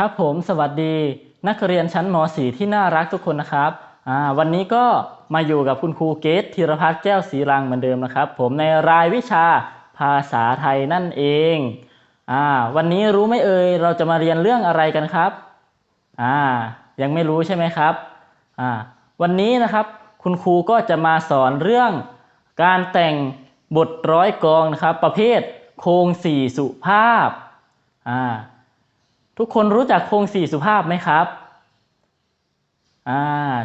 ครับผมสวัสดีนักเรียนชั้นม .4 ที่น่ารักทุกคนนะครับวันนี้ก็มาอยู่กับคุณครูเกตธีรพัฒน์แก้วศรีรังเหมือนเดิมนะครับ ผมในรายวิชาภาษาไทยนั่นเองอวันนี้รู้ไหมเอ่ยเราจะมาเรียนเรื่องอะไรกันครับยังไม่รู้ใช่ไหมครับวันนี้นะครับคุณครูก็จะมาสอนเรื่องการแต่งบทร้อยกองนะครับ ประเภทโครงสี่สุภาพอ่า ทุกคนรู้จักโครงสี่สุภาพไหมครับอ่า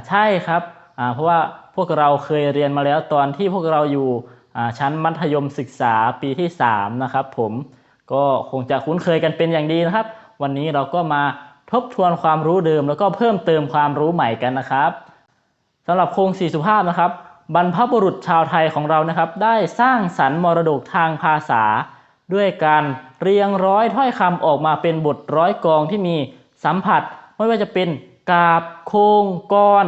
ใช่ครับอ่าเพราะว่าพวกเราเคยเรียนมาแล้วตอนที่พวกเราอยู่อ่าชั้นมัธยมศึกษาปีที่ 3 นะครับผมก็คงจะคุ้นเคยกันเป็นอย่างดีนะครับ วันนี้เราก็มาทบทวนความรู้เดิมแล้วก็เพิ่มเติมความรู้ใหม่กันนะครับสำหรับโครงสี่สุภาพนะครับ บรรพบุรุษชาวไทยของเรานะครับ ได้สร้างสรรค์มรดกทางภาษา ด้วยการเรียงร้อยถ้อยคำออกมาเป็นบทร้อยกองที่มีสัมผัส ไม่ว่าจะเป็นกาบโคงกร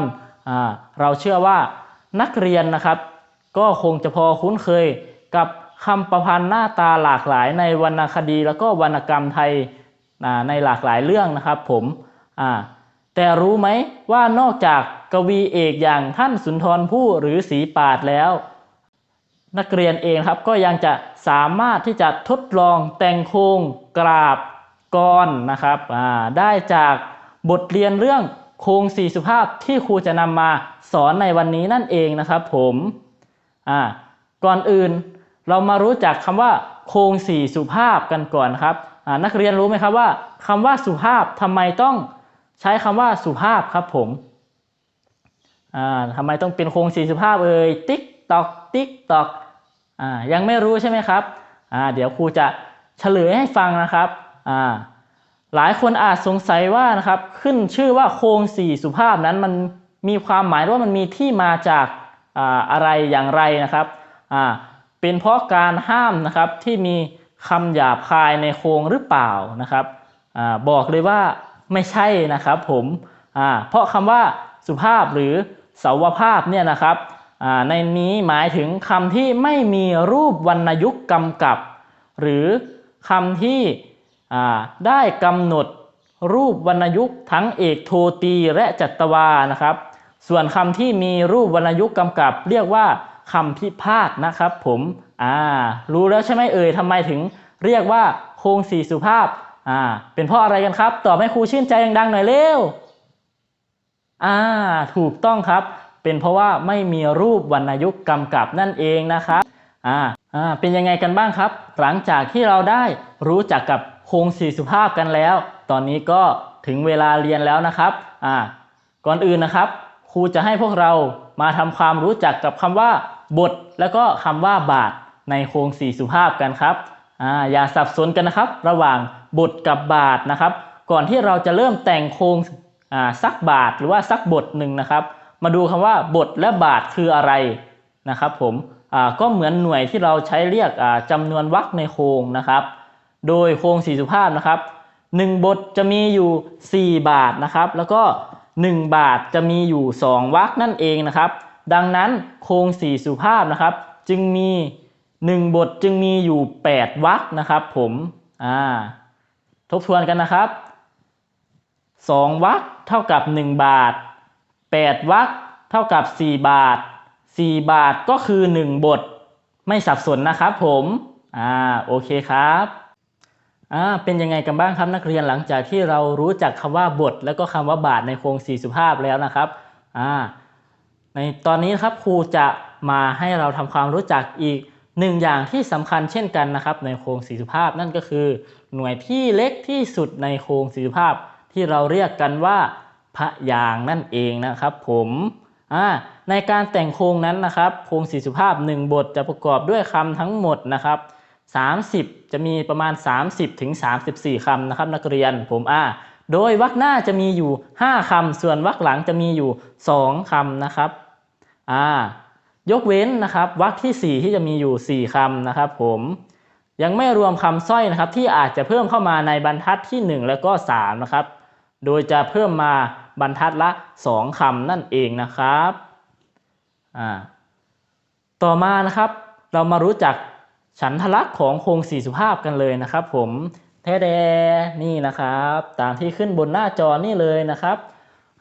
อ่าเราเชื่อว่านักเรียนนะครับ ก็คงจะพอคุ้นเคยกับคำประพันธ์หน้าตาหลากหลายในวรรณคดีแล้วก็วรรณกรรมไทยในหลากหลายเรื่องนะครับผมแต่รู้ไหมว่านอกจากกวีเอกอย่างท่านสุนทรภู่หรือสีปาดแล้ว นักเรียนเองครับก็ยังจะสามารถที่จะทดลองแต่งโครงกราบกรนะครับได้จากบทเรียนเรื่องโครงสี่สุภาพที่ครูจะนำมาสอนในวันนี้นั่นเองนะครับผมก่อนอื่นเรามารู้จักคำว่าโครงสี่สุภาพกันก่อนครับนักเรียนรู้ไหมครับว่าคำว่าสุภาพทำไมต้องใช้คำว่าสุภาพครับผมทำไมต้องเป็นโครงสี่สุภาพเอ่ยติ๊ก ตอกติ๊กตอกอ่ายังไม่รู้ใช่ไหมครับอ่าเดี๋ยวครูจะเฉลยให้ฟังนะครับอ่าหลายคนอาจสงสัยว่านะครับขึ้นชื่อว่าโครงสี่สุภาพนั้นมันมีความหมายว่ามันมีที่มาจากอ่าอะไรอย่างไรนะครับอ่าเป็นเพราะการห้ามนะครับที่มีคำหยาบคายในโครงหรือเปล่านะครับอ่าบอกเลยว่าไม่ใช่นะครับผมอ่าเพราะคำว่าสุภาพหรือสาวภาพเนี่ยนะครับ ในนี้หมายถึงคำที่ไม่มีรูปวรรณยุกต์กำกับ หรือคำที่ได้กำหนดรูปวรรณยุกต์ทั้งเอกโทตีและจัตวานะครับ ส่วนคำที่มีรูปวรรณยุกต์กำกับ เรียกว่าคำพิพาทนะครับผมอ่ารู้แล้วใช่ไหมเอ่ยทำไมถึงเรียกว่าโครงสี่สุภาพอ่าเป็นเพราะอะไรกันครับ ตอบให้ครูชื่นใจดังๆหน่อยเร็วอ่าถูกต้องครับ เป็นเพราะว่าไม่มีรูปวรรณยุกต์กำกับนั่นเองนะครับอ่าอ่าเป็นยังไงกันบ้างครับ หลังจากที่เราได้รู้จักกับโครงสี่สุภาพกันแล้ว ตอนนี้ก็ถึงเวลาเรียนแล้วนะครับอ่าก่อนอื่นนะครับ ครูจะให้พวกเรามาทำความรู้จักกับคำว่า บท แล้วก็คำว่าบาทในโครงสี่สุภาพกันครับอ่าอย่าสับสนกันนะครับ ระหว่างบทกับบาทนะครับ ก่อนที่เราจะเริ่มแต่งโครงอ่าสักบาทหรือว่าสักบทหนึ่งนะครับ มาดูคำว่าบทและบาทคืออะไรนะครับผมก็เหมือนหน่วยที่เราใช้เรียกจำนวนวรรคในโครงนะครับ โดยโครงสี่สุภาพนะครับ 1 บทจะมีอยู่ 4 บาทนะครับ แล้วก็ 1 บาทจะมีอยู่ 2วรรคนั่นเองนะครับ ดังนั้นโครงสี่สุภาพนะครับ จึงมี 1 บทจึงมีอยู่ 8วรรคนะครับผมอ่าทบทวนกันนะครับ 2วรรคเท่ากับ 1 บาท 8วรรคเท่ากับ 4 บาท 4 บาทก็คือ 1 บท ไม่สับสนนะครับผมอ่าโอเคครับอ่าเป็นยังไงกันบ้างครับนักเรียนหลังจากที่เรารู้จักคำว่าบท แล้วก็คำว่าบาทในโครงสี่สุภาพแล้วนะครับอ่าในตอนนี้ครับครูจะมาให้เราทำความรู้จักอีกหนึ่งอย่างที่สำคัญเช่นกันนะครับในโครงสี่สุภาพนั่นก็คือ หน่วยที่เล็กที่สุดในโครงสี่สุภาพที่เราเรียกกันว่า พระยางนั่นเองนะครับผมในการแต่งโครงนั้นนะครับโครงสีสุภาพ 1 บทจะประกอบด้วยคำทั้งหมดนะครับ30 จะมีประมาณ 30ถึง34คำนะครับนักเรียนผมอ่าโดยวรรคหน้าจะมีอยู่ 5คำส่วนวรรคหลังจะมีอยู่ 2คำนะครับอ่ายกเว้นนะครับวรรคที่ 4 ที่จะมีอยู่ 4คำนะครับ ผมยังไม่รวมคำสร้อยนะครับ ที่อาจจะเพิ่มเข้ามาในบรรทัดที่ 1 แล้วก็3นะครับโดยจะเพิ่มมา บรรทัดละ 2คำนั่นเองนะครับอ่าต่อมานะครับ เรามารู้จักฉันทลักษณ์ของโครงสี่สุภาพกันเลยนะครับ ผมแท้แดนี่นะครับ ตามที่ขึ้นบนหน้าจอนี่เลยนะครับ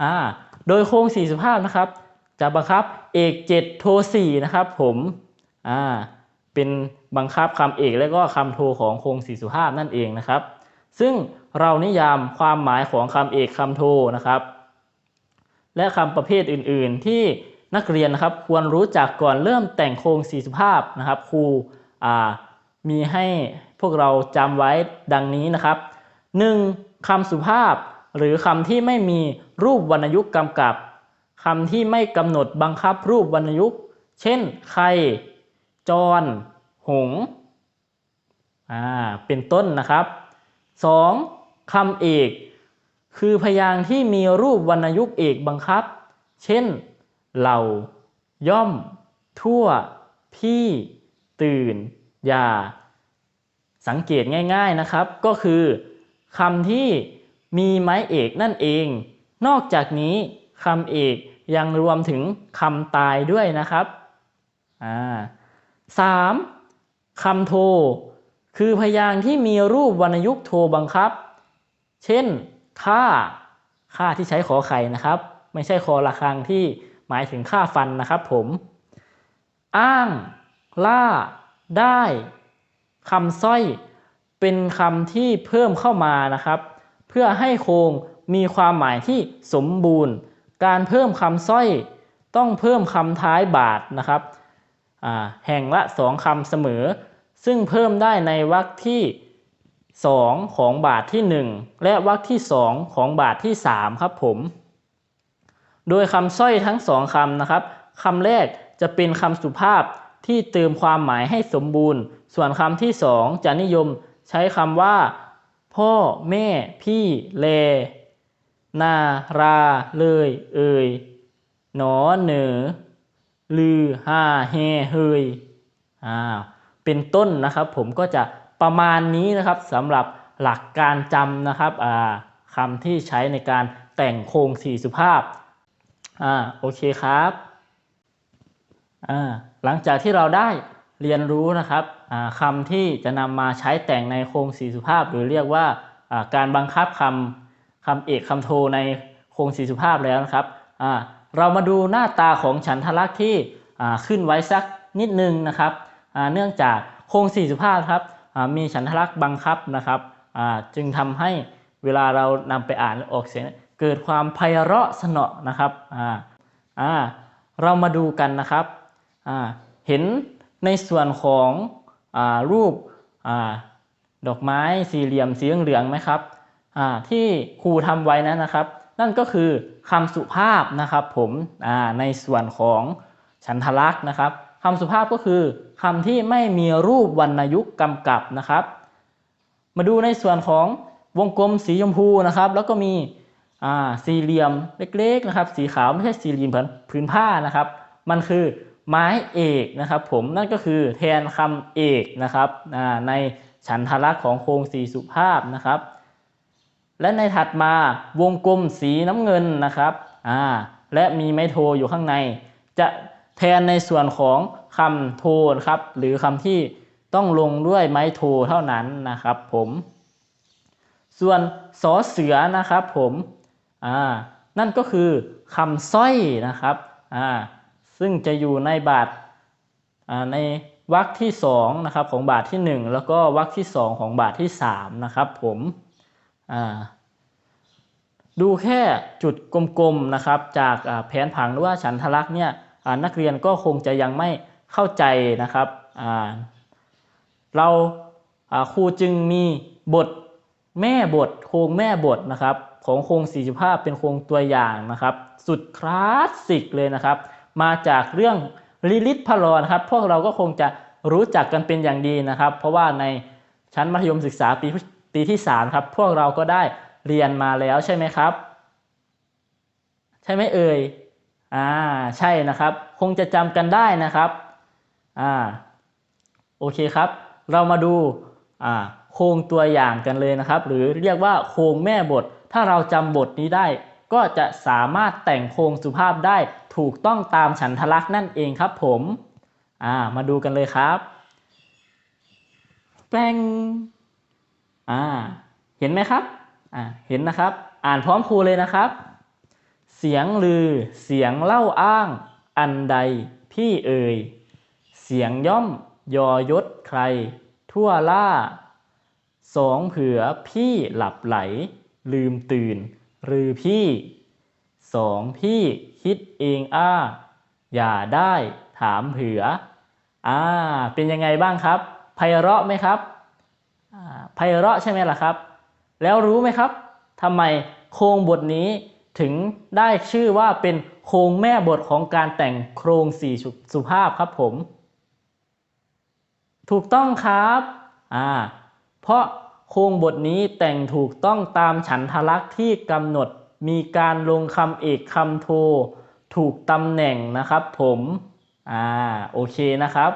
อ่าโดยโครงสี่สุภาพนะครับ จะบังคับเอกเจ็ดโทสี่นะครับ ผมอ่าเป็นบังคับคำเอกและก็คำโทของโครงสี่สุภาพนั่นเองนะครับ ซึ่งเรานิยามความหมายของคำเอกคำโทนะครับ และคำประเภทอื่น ๆ ที่นักเรียนนะครับควรรู้จักก่อนเริ่มแต่งโครงสี่สุภาพนะครับครูมีให้พวกเราจำไว้ดังนี้นะครับ 1. คำสุภาพ หรือคำที่ไม่มีรูปวรรณยุกต์กำกับคำที่ไม่กำหนดบังคับรูปวรรณยุกต์ เช่นใครจร หงอ่าเป็นต้นนะครับ 2. คำเอก คือพยางค์ที่มีรูปวรรณยุกต์เอกบังคับ เช่น เหล่า ย่อม ทั่ว พี่ ตื่น อย่า สังเกตง่าย ๆนะครับ ก็คือคำที่มีไม้เอกนั่นเอง นอกจากนี้คำเอกยังรวมถึงคำตายด้วยนะครับอ่าสามคำโท คือพยางค์ที่มีรูปวรรณยุกต์โทบังคับ เช่น ค่าค่าที่ใช้ขอไข่นะครับ ไม่ใช่คอระฆังที่หมายถึงค่าฟันนะครับผม อ้างล่าได้คำสร้อยเป็นคำที่เพิ่มเข้ามานะครับ เพื่อให้โครงมีความหมายที่สมบูรณ์ การเพิ่มคำสร้อยต้องเพิ่มคำท้ายบาทนะครับแห่งละสองคำเสมอ ซึ่งเพิ่มได้ในวรรคที่ 2 ของบาทที่ 1 และวรรคที่ 2 ของบาทที่ 3 ครับผม โดยคำสร้อยทั้งสองคำนะครับคำแรกจะเป็นคำสุภาพที่เติมความหมายให้สมบูรณ์ ส่วนคำที่สองจะนิยมใช้คำว่า พ่อแม่ พี่เล นา รา เลย เอ่ยหนอเหนือ ลือฮาเฮเฮยอ่าเป็นต้นนะครับผมก็จะ ประมาณนี้นะครับสำหรับหลักการจำนะครับคำที่ใช้ในการแต่งโครงสี่สุภาพอ่าโอเคครับอ่าหลังจากที่เราได้เรียนรู้นะครับคำที่จะนำมาใช้แต่งในโครงสี่สุภาพ หรือเรียกว่าการบังคับคำคำเอกคำโทในโครงสี่สุภาพแล้วนะครับเรามาดูหน้าตาของฉันทลักษณ์ที่ขึ้นไว้สักนิดนึงนะครับเนื่องจากโครงสี่สุภาพครับ มีฉันทลักษณ์บังคับนะครับจึงทำให้เวลาเรานำไปอ่านออกเสียงเกิดความไพเราะสนอนะครับเรามาดูกันนะครับเห็นในส่วนของอรูปอดอกไม้สี่เหลี่ยมสีเหลืองๆไหมครับที่ครูทำไว้นั้นนะครับ นั่นก็คือคำสุภาพนะครับผมในส่วนของฉันทลักษณ์นะครับ คำสุภาพก็คือคำที่ไม่มีรูปวรรณยุกต์กำกับนะครับ มาดูในส่วนของวงกลมสีชมพูนะครับ แล้วก็มีสี่เหลี่ยมเล็กๆนะครับ สีขาวไม่ใช่สี่เหลี่ยมผืนผืนผ้านะครับ มันคือไม้เอกนะครับ ผมนั่นก็คือแทนคำเอกนะครับในฉันทลักษณ์ของโครงสีสุภาพนะครับ และในถัดมาวงกลมสีน้ำเงินนะครับและมีไม้โทอยู่ข้างใน จะแทนในส่วนของ คำโทนะครับ หรือคำที่ต้องลงด้วยไม้โทเท่านั้นนะครับ ผม ส่วนสอเสือนะครับผมอ่านั่นก็คือคำสร้อยนะครับอ่าซึ่งจะอยู่ในบาทอ่าในวรรคที่สองนะครับของบาทที่หนึ่งแล้วก็วรรคที่สองของบาทที่สามนะครับผมอ่าดูแค่จุดกลมๆนะครับ จากแผนผังหรือว่าฉันทลักษณ์เนี่ยนักเรียนก็คงจะยังไม่ เข้าใจนะครับเราครูจึงมีบทแม่บทโครงแม่บทนะครับ ของโครงสี่สุภาพเป็นโครงตัวอย่างนะครับ สุดคลาสสิกเลยนะครับ มาจากเรื่องลิลิตพลอนะครับ พวกเราก็คงจะรู้จักกันเป็นอย่างดีนะครับ เพราะว่าในชั้นมัธยมศึกษาปีปีที่สามครับ พวกเราก็ได้เรียนมาแล้วใช่ไหมครับ ใช่ไหมเอ่ยอ่าใช่นะครับ คงจะจำกันได้นะครับ อ่าโอเคครับ เรามาดูอ่าโครงตัวอย่างกันเลยนะครับ หรือเรียกว่าโครงแม่บท ถ้าเราจำบทนี้ได้ ก็จะสามารถแต่งโครงสุภาพได้ถูกต้องตามฉันทลักษณ์นั่นเองครับผมอ่ามาดูกันเลยครับแป้งอ่าเห็นไหมครับอ่าเห็นนะครับ อ่านพร้อมครูเลยนะครับ เสียงลือเสียงเล่าอ้าง อันใดพี่เอ่ย เสียงย่อมยอยศใคร ทั่วล่า สองเผื่อพี่หลับไหล ลืมตื่น หรือพี่สองพี่คิดเองอ้า อย่าได้ถามเผื่ออ่าเป็นยังไงบ้างครับไพเราะไหมครับไพเราะใช่ไหมล่ะครับ แล้วรู้ไหมครับทำไมโครงบทนี้ถึงได้ชื่อว่าเป็นโครงแม่บทของการแต่งโครงสี่สุภาพครับผม ถูกต้องครับอ่าเพราะโครงบทนี้แต่งถูกต้องตามฉันทลักษณ์ที่กำหนดมีการลงคำเอกคำโท ถูกตำแหน่งนะครับผมอ่าโอเคนะครับ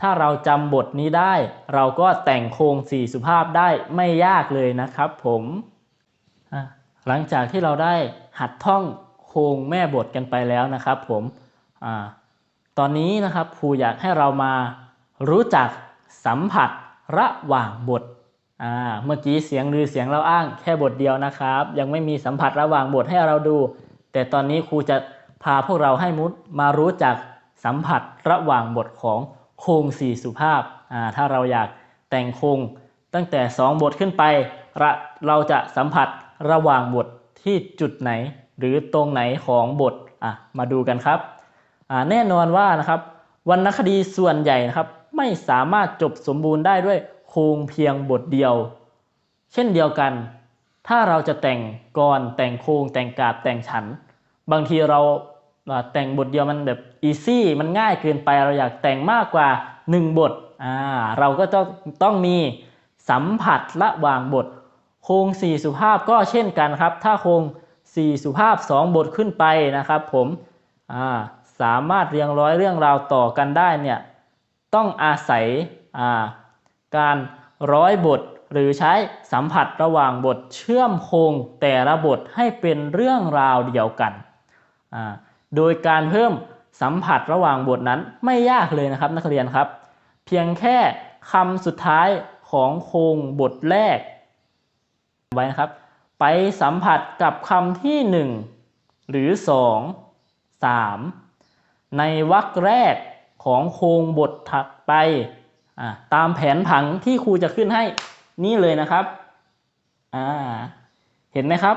ถ้าเราจำบทนี้ได้ เราก็แต่งโครงสี่สุภาพได้ไม่ยากเลยนะครับผมหลังจากที่เราได้หัดท่องโครงแม่บทกันไปแล้วนะครับผมอ่าตอนนี้นะครับครูอยากให้เรามารู้จัก สัมผัสระหว่างบทอ่าเมื่อกี้เสียงลือเสียงเราอ้างแค่บทเดียวนะครับ ยังไม่มีสัมผัสระหว่างบทให้เราดู แต่ตอนนี้ครูจะพาพวกเราให้มุดมารู้จักสัมผัสระหว่างบทของโครงสี่สุภาพอ่าถ้าเราอยากแต่งโครงตั้งแต่ 2 บทขึ้นไปเราเราจะสัมผัสระหว่างบทที่จุดไหน หรือตรงไหนของบทอะมาดูกันครับอ่าแน่นอนว่านะครับวรรณคดีส่วนใหญ่นะครับ ไม่สามารถจบสมบูรณ์ได้ด้วยโครงเพียงบทเดียว เช่นเดียวกัน ถ้าเราจะแต่งกรแต่งโครงแต่งกาบแต่งฉัน บางทีเราแต่งบทเดียวมันแบบอีซี่มันง่ายเกินไปเราอยากแต่งมากกว่า 1 บทอ่าเราก็ต้องต้องมีสัมผัสระหว่างบท โครงสี่สุภาพก็เช่นกันครับ ถ้าโครงสี่สุภาพ 2 บทขึ้นไปนะครับ ผมอ่าสามารถเรียงร้อยเรื่องราวต่อกันได้เนี่ย ต้องอาศัยาการร้อยบทหรือใช้สัมผัสระหว่างบทเชื่อมโครงแต่ละบทให้เป็นเรื่องราวเดียวกัน โดยการเพิ่มสัมผัสระหว่างบทนั้นไม่ยากเลยนะครับนักเรียนครับ เพียงแค่คำสุดท้ายของโครงบทแรกไว้นะครับ ไปสัมผัสกับคำที่ 1 หรือ 2 3 ในวรรคแรก ของโครงบทถัดไปตามแผนผังที่ครูจะขึ้นให้นี่เลยนะครับเห็นไหมครับ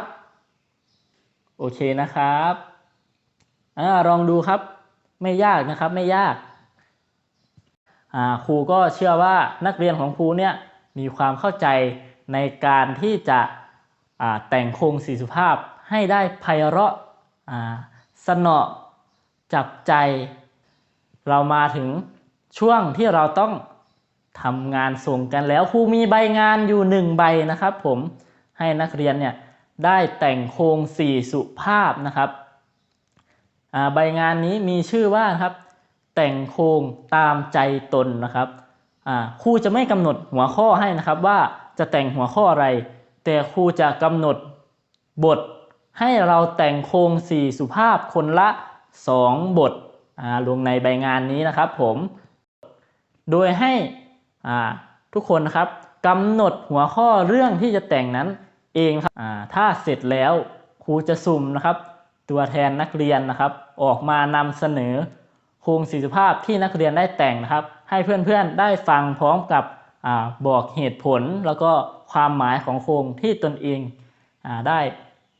โอเคนะครับอลองดูครับไม่ยากนะครับไม่ยากครูก็เชื่อว่านักเรียนของครูเนี่ยมีความเข้าใจในการที่จะแต่งโครงสีสุภาพให้ได้ไพเราะอ่าสนอจับใจ เรามาถึงช่วงที่เราต้องทำงานส่งกันแล้วครูมีใบงานอยู่หนึ่งใบนะครับผมให้นักเรียนเนี่ยได้แต่งโครงสี่สุภาพนะครับอ่าใบงานนี้มีชื่อว่าครับ แต่งโครงตามใจตนนะครับครูจะไม่กำหนดหัวข้อให้นะครับว่าจะแต่งหัวข้ออะไร แต่ครูจะกำหนดบทให้เราแต่งโครงสี่สุภาพคนละ 2 บท ลงในใบงานนี้นะครับผม โดยให้ทุกคนนะครับกำหนดหัวข้อเรื่องที่จะแต่งนั้นเองครับถ้าเสร็จแล้วครูจะสุ่มนะครับ ตัวแทนนักเรียนนะครับ ออกมานำเสนอโครงสีสุภาพที่นักเรียนได้แต่งนะครับ ให้เพื่อนๆได้ฟังพร้อมกับอบอกเหตุผลแล้วก็ความหมายของโครงที่ตนเองอได้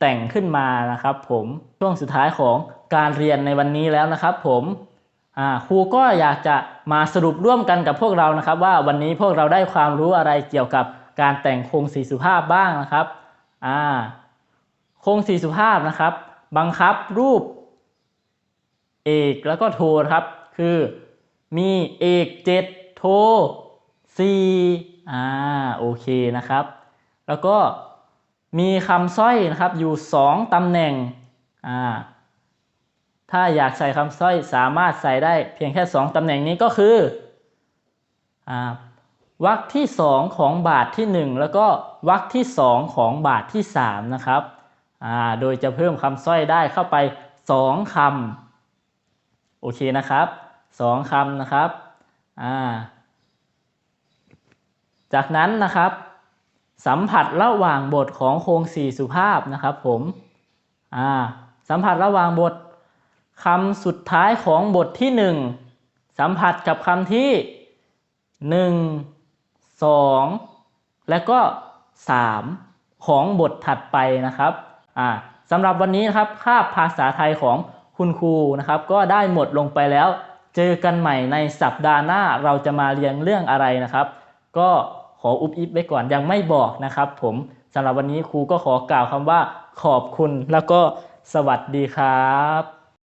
แต่งขึ้นมานะครับ ผมช่วงสุดท้ายของการเรียนในวันนี้แล้วนะครับ ผมครูก็อยากจะมาสรุปร่วมกันกับพวกเรานะครับ ว่าวันนี้พวกเราได้ความรู้อะไรเกี่ยวกับการแต่งโครงสีสุภาพบ้างนะครับโครงสีสุภาพนะครับ บังคับรูปเอกแล้วก็โทครับ คือมีเอกเจ็ดโทสี่อ่าโอเคนะครับ แล้วก็ มีคำสร้อยนะครับอยู่สองตำแหน่งอ่าถ้าอยากใส่คำสร้อยสามารถใส่ได้เพียงแค่สองตำแหน่งนี้ก็คืออ่าวรรคที่สองของบาทที่หนึ่งแล้วก็วรรคที่สองของบาทที่สามนะครับอ่าโดยจะเพิ่มคำสร้อยได้เข้าไปสองคำโอเคนะครับสองคำนะครับอ่าจากนั้นนะครับ สัมผัสระหว่างบทของโครงสี่สุภาพนะครับผมอ่าสัมผัสระหว่างบทคำสุดท้ายของบทที่หนึ่งสัมผัสกับคำที่หนึ่งสองและก็สามของบทถัดไปนะครับอ่าสำหรับวันนี้นะครับคาบภาษาไทยของคุณครูนะครับ ก็ได้หมดลงไปแล้ว เจอกันใหม่ในสัปดาห์หน้าเราจะมาเรียนเรื่องอะไรนะครับ ก็ ขออุบอิบไว้ก่อนยังไม่บอกนะครับ ผมสำหรับวันนี้ครูก็ขอกล่าวคำว่าขอบคุณแล้วก็สวัสดีครับ